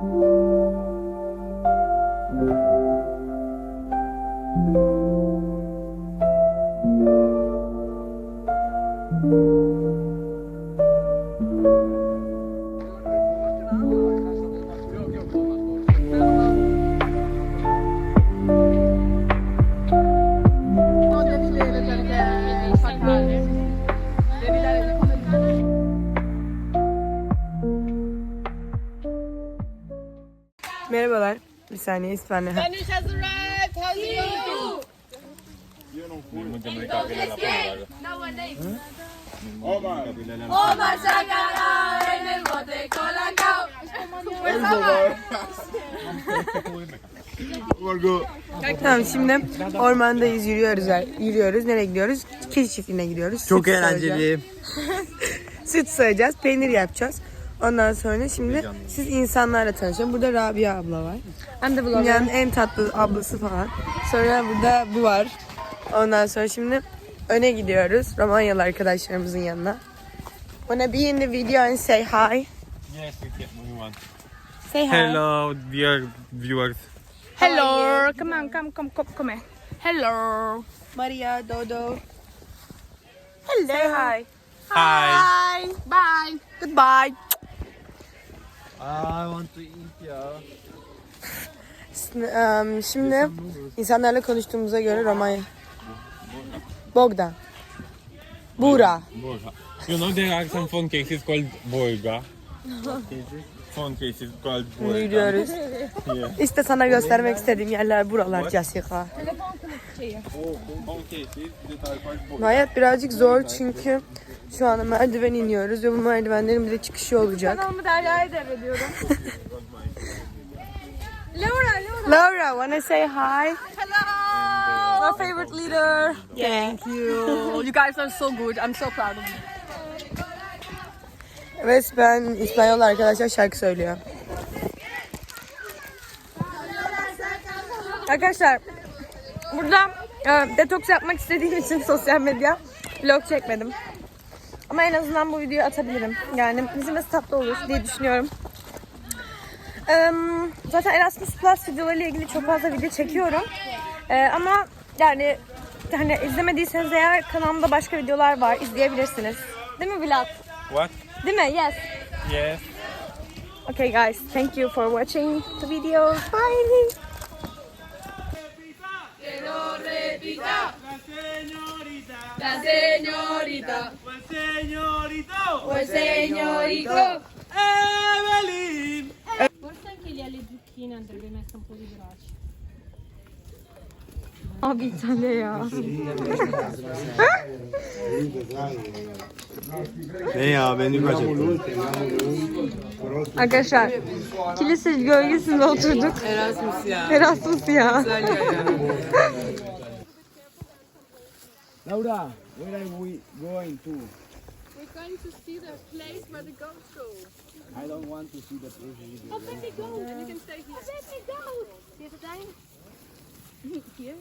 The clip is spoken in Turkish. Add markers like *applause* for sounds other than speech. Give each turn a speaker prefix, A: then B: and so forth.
A: Thank you. Merhabalar. Bir saniye İspen'le. Tamam şimdi ormandayız yürüyoruz yürüyoruz. Nereye gidiyoruz? Keçi çiftliğine gidiyoruz.
B: Çok
A: Süt
B: eğlenceli. *laughs*
A: Süt sağacağız, peynir yapacağız. Ondan sonra şimdi siz insanlarla tanışın. Burada Rabia abla var.
C: I'm the vlogger.
A: Dünyanın en tatlı ablası falan. Sonra burada bu var. Ondan sonra şimdi öne gidiyoruz. Romanyalı arkadaşlarımızın yanına. Wanna be in the video and say hi.
B: Yes, we can. We want.
A: Say hi.
B: Hello, dear viewers.
C: Hello. Come on, come, come, come, come here. Hello.
A: Maria, Dodo. Hello. Say hi.
B: Hi.
A: Hi.
C: Bye.
A: Goodbye.
B: I want to eat ya.
A: Um, şimdi insanlarla konuştuğumuza göre Romanya. Bogdan. Bura.
B: Borga. You know there are some phone cases called Borga. phone cases called Borga.
A: Yürüyoruz.
B: Yeah.
A: İşte sana göstermek istediğim yerler buralar Jessica.
B: Phone cases that are called Borga.
A: Hayat birazcık zor çünkü şu anda merdiven iniyoruz ve bu merdivenlerin bir de çıkışı olacak.
C: Kanalımı Derya'ya devrediyorum. *laughs* Laura, Laura.
A: Laura, wanna say hi?
C: Hello. My favorite leader. Thank you. *laughs* You guys are so good. I'm so proud of you.
A: Evet ben İspanyol arkadaşlar şarkı söylüyor.
C: Arkadaşlar burada e, detoks yapmak istediğim için sosyal medya vlog çekmedim. Ama en azından bu videoyu atabilirim. Yani izlemesi tatlı olur diye düşünüyorum. Eee, zaten Erasmus Plus videolarıyla ilgili çok fazla video çekiyorum. Eee, ama yani hani izlemediyseniz eğer kanalımda başka videolar var izleyebilirsiniz. Değil mi Vlad?
B: What?
C: Değil mi? Yes.
B: Yes.
C: Okay guys, thank you for watching the video. Bye.
D: Señorita. El señorito. El señorito. Evelyn.
E: Forse anche lì alle zucchine andrebbe messa un po' di brace.
C: Abi ya.
B: Ne ya beni kaç
C: Arkadaşlar kilise gölgesinde oturduk.
A: Erasmus ya.
C: Erasmus ya. *laughs*
F: Laura, where are we going to?
E: We're going to see the place where the goats go.
F: I don't want to see the place.
E: Oh, let me go. And you can stay here. Let me go. Zie je het eind? Hier.